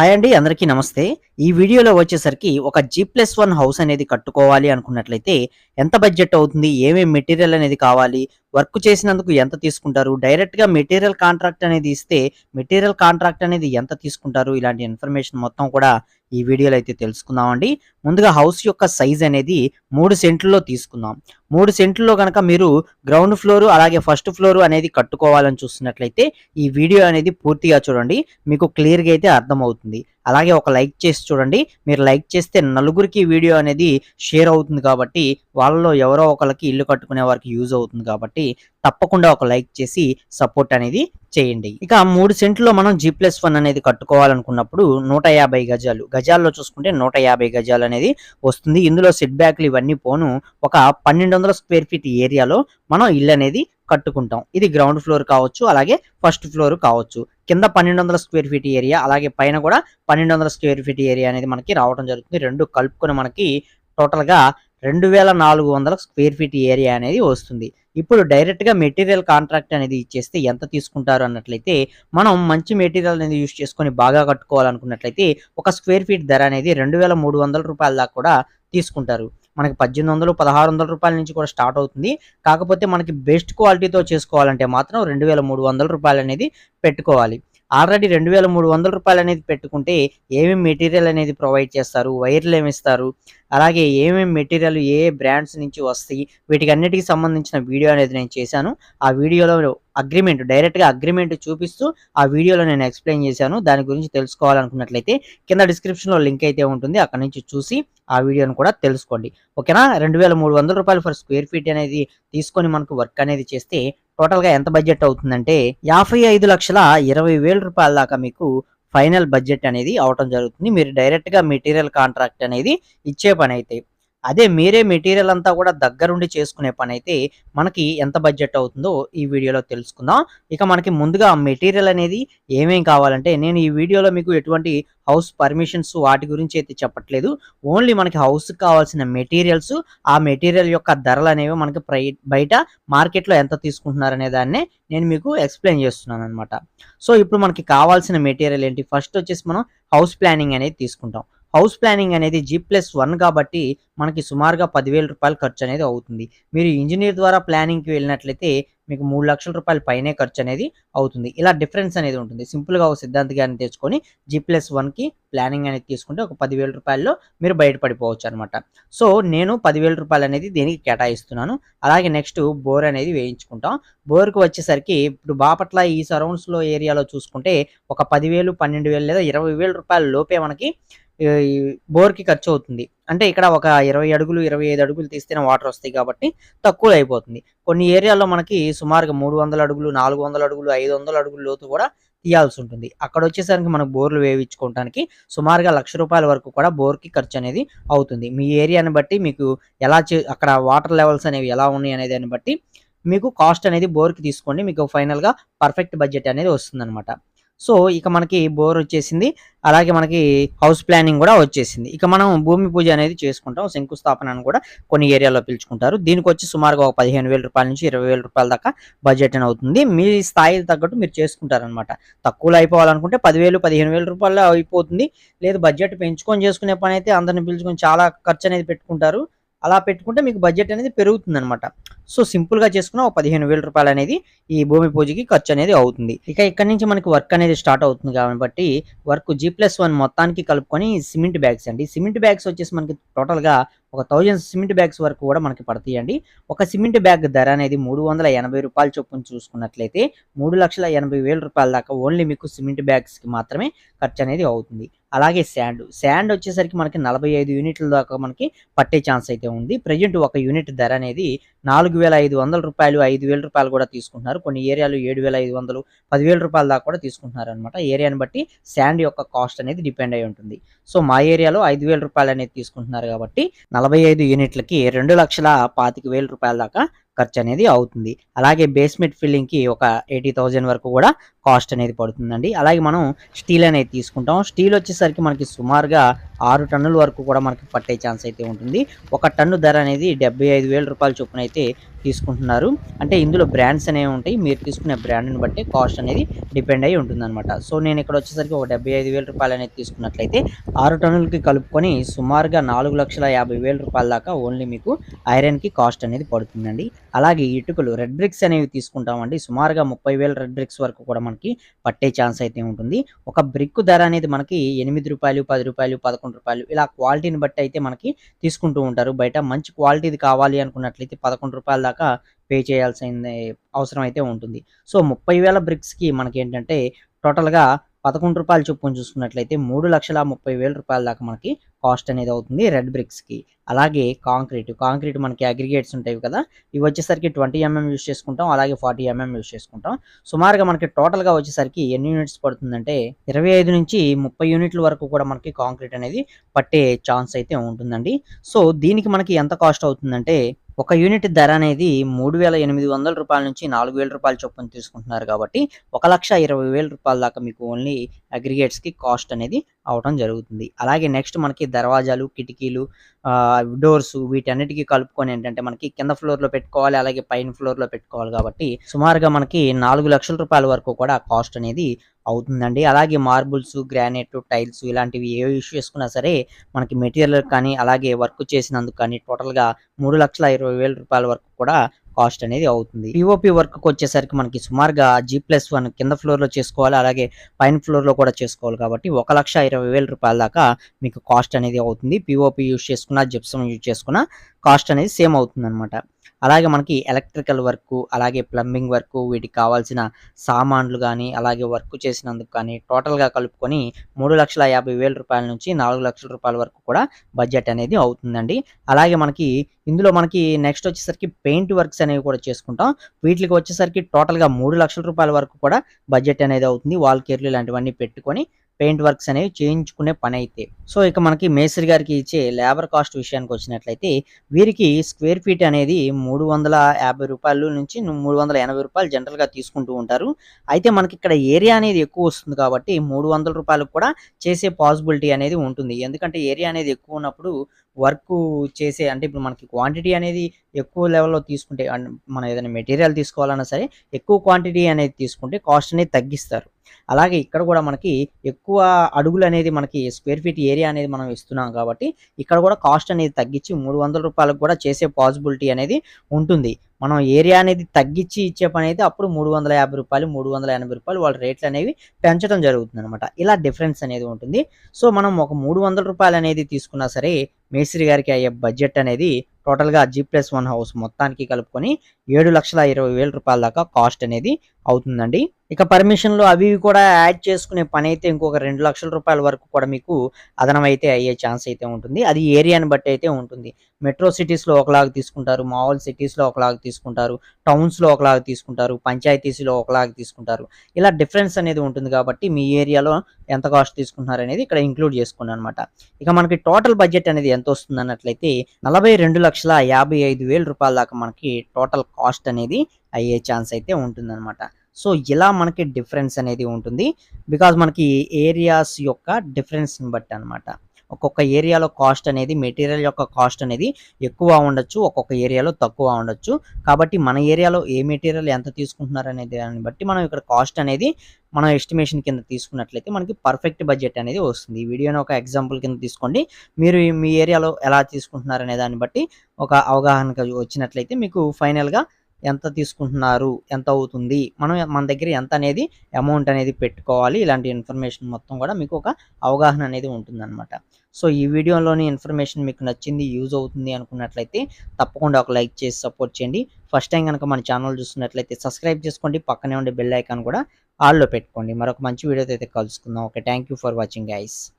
Hi అండి అందరికీ నమస్తే. ఈ వీడియోలో వచ్చేసరికి ఒక జీ ప్లస్ వన్ హౌస్ అనేది కట్టుకోవాలి అనుకున్నట్లయితే ఎంత బడ్జెట్ అవుతుంది ఏమేమి మెటీరియల్ అనేది కావాలి వర్క్ చేసినందుకు ఎంత తీసుకుంటారు? డైరెక్ట్గా మెటీరియల్ కాంట్రాక్ట్ అనేది ఇస్తే మెటీరియల్ కాంట్రాక్ట్ అనేది ఎంత తీసుకుంటారు? ఇలాంటి ఇన్ఫర్మేషన్ మొత్తం కూడా ఈ వీడియోలో అయితే తెలుసుకుందామండి. ముందుగా హౌస్ యొక్క సైజ్ అనేది మూడు సెంట్లలో తీసుకుందాం. మూడు సెంట్లలో కనుక మీరు గ్రౌండ్ ఫ్లోర్ అలాగే ఫస్ట్ ఫ్లోర్ అనేది కట్టుకోవాలని చూస్తున్నట్లయితే ఈ వీడియో అనేది పూర్తిగా చూడండి. మీకు క్లియర్గా అయితే అర్థమవుతుంది. అలాగే ఒక లైక్ చేసి చూడండి. మీరు లైక్ చేస్తే నలుగురికి వీడియో అనేది షేర్ అవుతుంది కాబట్టి వాళ్ళలో ఎవరో ఒకరికి ఇల్లు కట్టుకునే వారికి యూజ్ అవుతుంది కాబట్టి తప్పకుండా ఒక లైక్ చేసి సపోర్ట్ అనేది చేయండి. ఇక మూడు సెంట్లో మనం జీ ప్లస్ వన్ అనేది కట్టుకోవాలనుకున్నప్పుడు నూట యాభై గజాలు గజాల్లో చూసుకుంటే నూట యాభై గజాలు అనేది వస్తుంది. ఇందులో సెట్ బ్యాక్లు ఇవన్నీ పోను. ఒక పన్నెండు వందల స్క్వేర్ ఫీట్ ఏరియాలో మనం ఇల్లు అనేది కట్టుకుంటాం. ఇది గ్రౌండ్ ఫ్లోర్ కావచ్చు అలాగే ఫస్ట్ ఫ్లోర్ కావచ్చు. కింద పన్నెండు వందల స్క్వేర్ ఫీట్ ఏరియా అలాగే పైన కూడా పన్నెండు వందల స్క్వేర్ ఫీట్ ఏరియా అనేది మనకి రావడం జరుగుతుంది. రెండు కలుపుకొని మనకి టోటల్గా రెండు వేల నాలుగు వందల స్క్వేర్ ఫీట్ ఏరియా అనేది వస్తుంది. ఇప్పుడు డైరెక్ట్గా మెటీరియల్ కాంట్రాక్ట్ అనేది ఇచ్చేస్తే ఎంత తీసుకుంటారు అన్నట్లయితే మనం మంచి మెటీరియల్ అనేది యూస్ చేసుకొని బాగా కట్టుకోవాలనుకున్నట్లయితే ఒక స్క్వేర్ ఫీట్ ధర అనేది రెండు వేల మూడు వందల రూపాయల దాకా కూడా తీసుకుంటారు. మనకి పద్దెనిమిది వందలు పదహారు వందల రూపాయల నుంచి కూడా స్టార్ట్ అవుతుంది. కాకపోతే మనకి బెస్ట్ క్వాలిటీతో చేసుకోవాలంటే మాత్రం రెండు వేల మూడు వందల రూపాయలు అనేది పెట్టుకోవాలి. ఆల్రెడీ రెండు వేల మూడు వందల రూపాయలు అనేది పెట్టుకుంటే ఏమేమి మెటీరియల్ అనేది ప్రొవైడ్ చేస్తారు వైర్లు ఏమిస్తారు అలాగే ఏమేమి మెటీరియల్ ఏ బ్రాండ్స్ నుంచి వస్తాయి వీటికి అన్నిటికి సంబంధించిన వీడియో అనేది నేను చేశాను. ఆ వీడియోలో అగ్రిమెంట్ డైరెక్ట్గా అగ్రిమెంట్ చూపిస్తూ ఆ వీడియోలో నేను ఎక్స్ప్లెయిన్ చేశాను. దాని గురించి తెలుసుకోవాలనుకున్నట్లయితే కింద డిస్క్రిప్షన్లో లింక్ అయితే ఉంటుంది. అక్కడ నుంచి చూసి ఆ వీడియోను కూడా తెలుసుకోండి. ఓకేనా? రెండు వేల మూడు వందల రూపాయలు ఫర్ స్క్వేర్ ఫీట్ అనేది తీసుకొని మనకు వర్క్ అనేది చేస్తే టోటల్గా ఎంత బడ్జెట్ అవుతుందంటే యాభై ఐదు లక్షల ఇరవై వేల రూపాయల దాకా మీకు ఫైనల్ బడ్జెట్ అనేది అవటం జరుగుతుంది. మీరు డైరెక్ట్గా మెటీరియల్ కాంట్రాక్ట్ అనేది ఇచ్చే పని అయితే అదే మీరే మెటీరియల్ అంతా కూడా దగ్గరుండి చేసుకునే పని అయితే మనకి ఎంత బడ్జెట్ అవుతుందో ఈ వీడియోలో తెలుసుకుందాం. ఇక మనకి ముందుగా మెటీరియల్ అనేది ఏమేం కావాలంటే నేను ఈ వీడియోలో మీకు ఎటువంటి హౌస్ పర్మిషన్స్ వాటి గురించి అయితే చెప్పట్లేదు. ఓన్లీ మనకి హౌస్కి కావాల్సిన మెటీరియల్స్ ఆ మెటీరియల్ యొక్క ధరలు అనేవి మనకి ప్రై బయట మార్కెట్లో ఎంత తీసుకుంటున్నారు అనే దాన్నే నేను మీకు ఎక్స్ప్లెయిన్ చేస్తున్నాను అనమాట సో ఇప్పుడు మనకి కావాల్సిన మెటీరియల్ ఏంటి? ఫస్ట్ వచ్చేసి మనం హౌస్ ప్లానింగ్ అనేది తీసుకుంటాం. హౌస్ ప్లానింగ్ అనేది జీ ప్లస్ వన్ కాబట్టి మనకి సుమారుగా పదివేల రూపాయలు ఖర్చు అనేది అవుతుంది. మీరు ఇంజనీర్ ద్వారా ప్లానింగ్కి వెళ్ళినట్లయితే మీకు మూడు లక్షల రూపాయల పైనే ఖర్చు అనేది అవుతుంది. ఇలా డిఫరెన్స్ అనేది ఉంటుంది. సింపుల్గా ఒక సిద్ధాంత గారిని తెచ్చుకొని జీ ప్లస్ వన్కి ప్లానింగ్ అనేది తీసుకుంటే ఒక పదివేల రూపాయల్లో మీరు బయటపడిపోవచ్చు అనమాట సో నేను పదివేల రూపాయలు అనేది దీనికి కేటాయిస్తున్నాను? అలాగే నెక్స్ట్ బోర్ అనేది వేయించుకుంటాం. బోర్కి వచ్చేసరికి ఇప్పుడు బాపట్ల ఈ సరౌండ్స్లో ఏరియాలో చూసుకుంటే ఒక పదివేలు పన్నెండు వేలు లేదా ఇరవై వేల రూపాయల లోపే మనకి బోర్కి ఖర్చు అవుతుంది అంటే ఇక్కడ ఒక ఇరవై అడుగులు ఇరవై ఐదు అడుగులు తీస్తేనే వాటర్ వస్తాయి కాబట్టి తక్కువ అయిపోతుంది. కొన్ని ఏరియాల్లో మనకి సుమారుగా మూడు వందల అడుగులు నాలుగు వందల అడుగులు ఐదు వందల అడుగుల లోతు కూడా తీయాల్సి ఉంటుంది. అక్కడ వచ్చేసరికి మనకు బోర్లు వేయించుకోవడానికి సుమారుగా లక్ష రూపాయల వరకు కూడా బోర్కి ఖర్చు అనేది అవుతుంది. మీ ఏరియాని బట్టి మీకు ఎలా చే అక్కడ వాటర్ లెవెల్స్ అనేవి ఎలా ఉన్నాయి అనే దాన్ని బట్టి మీకు కాస్ట్ అనేది బోర్కి తీసుకోండి. మీకు ఫైనల్గా పర్ఫెక్ట్ బడ్జెట్ అనేది వస్తుంది సో ఇక మనకి బోర్ వచ్చేసింది. అలాగే మనకి హౌస్ ప్లానింగ్ కూడా వచ్చేసింది. ఇక మనం భూమి పూజ అనేది చేసుకుంటాం. శంకుస్థాపన అని కూడా కొన్ని ఏరియాలో పిలుచుకుంటారు. దీనికి వచ్చి సుమారుగా ఒక పదిహేను వేల రూపాయల నుంచి ఇరవై వేల రూపాయల దాకా బడ్జెట్ అని అవుతుంది. మీ స్థాయికి తగ్గట్టు మీరు చేసుకుంటారనమాట తక్కువలో అయిపోవాలనుకుంటే పదివేలు పదిహేను వేల రూపాయలు అయిపోతుంది. లేదు బడ్జెట్ పెంచుకొని చేసుకునే పని అయితే అందరిని పిలుచుకొని చాలా ఖర్చు అనేది పెట్టుకుంటారు. అలా పెట్టుకుంటే మీకు బడ్జెట్ అనేది పెరుగుతుంది అనమాట సో సింపుల్గా చేసుకున్న ఒక పదిహేను వేల రూపాయలు అనేది ఈ భూమి పూజకి ఖర్చు అనేది అవుతుంది. ఇక ఇక్కడ నుంచి మనకి వర్క్ అనేది స్టార్ట్ అవుతుంది కాబట్టి వర్క్ జీ ప్లస్ వన్ మొత్తానికి కలుపుకొని సిమెంట్ బ్యాగ్స్ అండి. సిమెంట్ బ్యాగ్స్ వచ్చేసి మనకి టోటల్గా ఒక థౌజండ్ సిమెంట్ బ్యాగ్స్ వరకు కూడా మనకి పడతాయండి. ఒక సిమెంట్ బ్యాగ్ ధర అనేది మూడు వందల ఎనభై రూపాయలు చొప్పున చూసుకున్నట్లయితే మూడు లక్షల ఎనభై వేల రూపాయల దాకా ఓన్లీ మీకు సిమెంట్ బ్యాగ్స్కి మాత్రమే ఖర్చు అనేది అవుతుంది. అలాగే శాండ్ శాండ్ వచ్చేసరికి మనకి నలభై ఐదు యూనిట్ల దాకా మనకి పట్టే ఛాన్స్ అయితే ఉంది. ప్రజెంట్ ఒక యూనిట్ ధర అనేది నాలుగు వేల ఐదు వందల రూపాయలు ఐదు వేల రూపాయలు కూడా తీసుకుంటున్నారు. కొన్ని ఏరియాలు ఏడు వేల ఐదు వందలు పదివేల రూపాయల దాకా కూడా తీసుకుంటున్నారు అనమాట ఏరియాని బట్టి శాండ్ యొక్క కాస్ట్ అనేది డిపెండ్ అయి ఉంటుంది. సో మా ఏరియాలో ఐదు వేల రూపాయలు అనేది తీసుకుంటున్నారు కాబట్టి నలభై ఐదు యూనిట్లకి రెండు లక్షల పాతిక వేల రూపాయల దాకా ఖర్చు అనేది అవుతుంది. అలాగే బేస్మెంట్ ఫిల్లింగ్కి ఒక ఎయిటీ థౌజండ్ వరకు కూడా కాస్ట్ అనేది పడుతుందండి. అలాగే మనం స్టీల్ అనేది తీసుకుంటాం. స్టీల్ వచ్చేసరికి మనకి సుమారుగా ఆరు టన్నుల వరకు కూడా మనకి పట్టే ఛాన్స్ అయితే ఉంటుంది. ఒక టన్ను ధర అనేది డెబ్బై ఐదు వేల రూపాయల చొప్పున అయితే తీసుకుంటున్నారు. అంటే ఇందులో బ్రాండ్స్ అనేవి ఉంటాయి. మీరు తీసుకునే బ్రాండ్ని బట్టి కాస్ట్ అనేది డిపెండ్ అయి ఉంటుంది అనమాట సో నేను ఇక్కడ వచ్చేసరికి ఒక డెబ్బై ఐదు వేల రూపాయలు అనేది తీసుకున్నట్లయితే ఆరు టన్నులకి కలుపుకొని సుమారుగా నాలుగు లక్షల యాభై వేల రూపాయల దాకా ఓన్లీ మీకు ఐరన్కి కాస్ట్ అనేది పడుతుందండి. అలాగే ఇటుకలు రెడ్ బ్రిక్స్ అనేవి తీసుకుంటామండి. సుమారుగా ముప్పై వేల రెడ్ బ్రిక్స్ వరకు కూడా మనకి పట్టే ఛాన్స్ అయితే ఉంటుంది. ఒక బ్రిక్ ధర అనేది మనకి ఎనిమిది రూపాయలు పది రూపాయలు పదకొండు రూపాయలు ఇలా క్వాలిటీని బట్టి అయితే మనకి తీసుకుంటూ ఉంటారు. బయట మంచి క్వాలిటీది కావాలి అనుకున్నట్లయితే పదకొండు రూపాయల దాకా పే చేయాల్సిన అవసరం అయితే ఉంటుంది. సో ముప్పై వేల బ్రిక్స్కి మనకి ఏంటంటే టోటల్గా పదకొండు రూపాయలు చొప్పున చూసుకున్నట్లయితే మూడు లక్షల ముప్పై వేల రూపాయల దాకా మనకి కాస్ట్ అనేది అవుతుంది రెడ్ బ్రిక్స్కి అలాగే కాంక్రీట్. కాంక్రీట్ మనకి అగ్రిగేట్స్ ఉంటాయి కదా ఇవి వచ్చేసరికి ట్వంటీ ఎంఎం యూస్ చేసుకుంటాం అలాగే ఫార్టీ ఎంఎం యూస్ చేసుకుంటాం. సుమారుగా మనకి టోటల్గా వచ్చేసరికి ఎన్ని యూనిట్స్ పడుతుందంటే ఇరవై ఐదు నుంచి ముప్పై యూనిట్ల వరకు కూడా మనకి కాంక్రీట్ అనేది పట్టే ఛాన్స్ అయితే ఉంటుందండి. సో దీనికి మనకి ఎంత కాస్ట్ అవుతుందంటే ఒక యూనిట్ ధర అనేది మూడు వేల ఎనిమిది వందల రూపాయల నుంచి నాలుగు వేల రూపాయల చొప్పున తీసుకుంటున్నారు కాబట్టి ఒక లక్ష ఇరవై వేల రూపాయల దాకా మీకు ఓన్లీ అగ్రిగేట్స్కి కాస్ట్ అనేది అవడం జరుగుతుంది. అలాగే నెక్స్ట్ మనకి దర్వాజాలు కిటికీలు డోర్స్ వీటన్నిటికీ కలుపుకొని ఏంటంటే మనకి కింద ఫ్లోర్లో పెట్టుకోవాలి అలాగే పైన ఫ్లోర్లో పెట్టుకోవాలి కాబట్టి సుమారుగా మనకి నాలుగు లక్షల రూపాయల వరకు కూడా కాస్ట్ అనేది అవుతుందండి. అలాగే మార్బుల్స్ గ్రానైట్ టైల్స్ ఇలాంటివి ఏ ఇష్యూ చేసుకున్నా సరే మనకి మెటీరియల్ కానీ అలాగే వర్క్ చేసినందుకు కానీ టోటల్గా మూడు లక్షల ఇరవై వేల రూపాయల వరకు కూడా కాస్ట్ అనేది అవుతుంది. పిఓపి వర్క్ వచ్చేసరికి మనకి సుమారుగా జీ ప్లస్ వన్ కింద ఫ్లోర్లో చేసుకోవాలి అలాగే పైన ఫ్లోర్లో కూడా చేసుకోవాలి కాబట్టి ఒక లక్ష ఇరవై వేల రూపాయల దాకా మీకు కాస్ట్ అనేది అవుతుంది. పిఓపి యూజ్ చేసుకున్న జిప్సం యూజ్ చేసుకున్న కాస్ట్ అనేది సేమ్ అవుతుంది అనమాట అలాగే మనకి ఎలక్ట్రికల్ వర్క్ అలాగే ప్లంబింగ్ వర్క్ వీటికి కావాల్సిన సామాన్లు కానీ అలాగే వర్క్ చేసినందుకు కానీ టోటల్గా కలుపుకొని మూడు లక్షల యాభై వేల రూపాయల నుంచి నాలుగు లక్షల రూపాయల వరకు కూడా బడ్జెట్ అనేది అవుతుందండి. అలాగే మనకి ఇందులో మనకి నెక్స్ట్ వచ్చేసరికి పెయింట్ వర్క్స్ అనేవి కూడా చేసుకుంటాం. వీటికి వచ్చేసరికి టోటల్గా మూడు లక్షల రూపాయల వరకు కూడా బడ్జెట్ అనేది అవుతుంది. వాల్ కేర్లు ఇలాంటివన్నీ పెట్టుకొని పెయింట్ వర్క్స్ అనేవి చేయించుకునే పని అయితే సో ఇక మనకి మేస్త్రి గారికి ఇచ్చే లేబర్ కాస్ట్ విషయానికి వచ్చినట్లయితే వీరికి స్క్వేర్ ఫీట్ అనేది మూడు వందల యాభై రూపాయలు నుంచి మూడు వందల ఎనభై రూపాయలు జనరల్గా తీసుకుంటూ ఉంటారు. అయితే మనకి ఇక్కడ ఏరియా అనేది ఎక్కువ వస్తుంది కాబట్టి మూడు వందల రూపాయలకు కూడా చేసే పాసిబిలిటీ అనేది ఉంటుంది. ఎందుకంటే ఏరియా అనేది ఎక్కువ ఉన్నప్పుడు వర్క్ చేసే అంటే ఇప్పుడు మనకి క్వాంటిటీ అనేది ఎక్కువ లెవెల్లో తీసుకుంటే మనం ఏదైనా మెటీరియల్ తీసుకోవాలన్నా సరే ఎక్కువ క్వాంటిటీ అనేది తీసుకుంటే కాస్ట్ అనేది తగ్గిస్తారు. అలాగే ఇక్కడ కూడా మనకి ఎక్కువ అడుగులు అనేది మనకి స్క్వేర్ ఫీట్ ఏరియా అనేది మనం ఇస్తున్నాం కాబట్టి ఇక్కడ కూడా కాస్ట్ అనేది తగ్గించి మూడు వందల రూపాయలకు కూడా చేసే పాసిబిలిటీ అనేది ఉంటుంది. మనం ఏరియా అనేది తగ్గించి ఇచ్చే పని అయితే అప్పుడు మూడు వందల యాభై రూపాయలు మూడు వందల ఎనభై రూపాయలు వాళ్ళ రేట్లు అనేవి పెంచడం జరుగుతుంది అనమాట ఇలా డిఫరెన్స్ అనేది ఉంటుంది. సో మనం ఒక మూడు వందల రూపాయలు అనేది తీసుకున్నా సరే మేస్త్రి గారికి అయ్యే బడ్జెట్ అనేది టోటల్గా జీ ప్లస్ వన్ హౌస్ మొత్తానికి కలుపుకొని ఏడు లక్షల ఇరవై వేల రూపాయల దాకా కాస్ట్ అనేది అవుతుందండి. ఇక పర్మిషన్లు అవి కూడా యాడ్ చేసుకునే పని అయితే ఇంకొక రెండు లక్షల రూపాయల వరకు కూడా మీకు అదనం అయితే అయ్యే ఛాన్స్ అయితే ఉంటుంది. అది ఏరియాని బట్టి అయితే ఉంటుంది. మెట్రో సిటీస్లో ఒకలాగా తీసుకుంటారు మామూలు సిటీస్లో ఒకలాగా తీసుకుంటారు టౌన్స్లో ఒకలాగా తీసుకుంటారు పంచాయతీస్లో ఒకలాగా తీసుకుంటారు. ఇలా డిఫరెన్స్ అనేది ఉంటుంది కాబట్టి మీ ఏరియాలో ఎంత కాస్ట్ తీసుకుంటున్నారు అనేది ఇక్కడ ఇంక్లూడ్ చేసుకున్నాను అనమాట ఇక మనకి టోటల్ బడ్జెట్ అనేది ఎంత వస్తుంది అన్నట్లయితే నలభై రెండు లక్షల యాభై ఐదు వేల రూపాయల దాకా మనకి టోటల్ కాస్ట్ అనేది అయ్యే ఛాన్స్ అయితే ఉంటుందన్నమాట. సో ఇలా మనకి డిఫరెన్స్ అనేది ఉంటుంది. బికాజ్ మనకి ఏరియాస్ యొక్క డిఫరెన్స్ని బట్టి అన్నమాట. ఒక్కొక్క ఏరియాలో కాస్ట్ అనేది మెటీరియల్ యొక్క కాస్ట్ అనేది ఎక్కువ ఉండొచ్చు ఒక్కొక్క ఏరియాలో తక్కువ ఉండొచ్చు. కాబట్టి మన ఏరియాలో ఏ మెటీరియల్ ఎంత తీసుకుంటున్నారు అనేది దాన్ని బట్టి మనం ఇక్కడ కాస్ట్ అనేది మనం ఎస్టిమేషన్ కింద తీసుకున్నట్లయితే మనకి పర్ఫెక్ట్ బడ్జెట్ అనేది వస్తుంది. ఈ వీడియోని ఒక ఎగ్జాంపుల్ కింద తీసుకోండి. మీరు మీ ఏరియాలో ఎలా తీసుకుంటున్నారు అనే దాన్ని బట్టి ఒక అవగాహనకు వచ్చినట్లయితే మీకు ఫైనల్గా ఎంత తీసుకుంటున్నారు ఎంత అవుతుంది మనం మన దగ్గర ఎంత అనేది అమౌంట్ అనేది పెట్టుకోవాలి. ఇలాంటి ఇన్ఫర్మేషన్ మొత్తం కూడా మీకు ఒక అవగాహన అనేది ఉంటుందన్నమాట. సో ఈ వీడియోలోని ఇన్ఫర్మేషన్ మీకు నచ్చింది యూజ్ అవుతుంది అనుకున్నట్లయితే తప్పకుండా ఒక లైక్ చేసి సపోర్ట్ చేయండి. ఫస్ట్ టైం కనుక మన ఛానల్ చూస్తున్నట్లయితే సబ్స్క్రైబ్ చేసుకోండి. పక్కనే ఉండే బెల్ ఐకాన్ కూడా ఆల్లో పెట్టుకోండి. మరొక మంచి వీడియోతో అయితే కలుసుకుందాం. Okay thank you for watching guys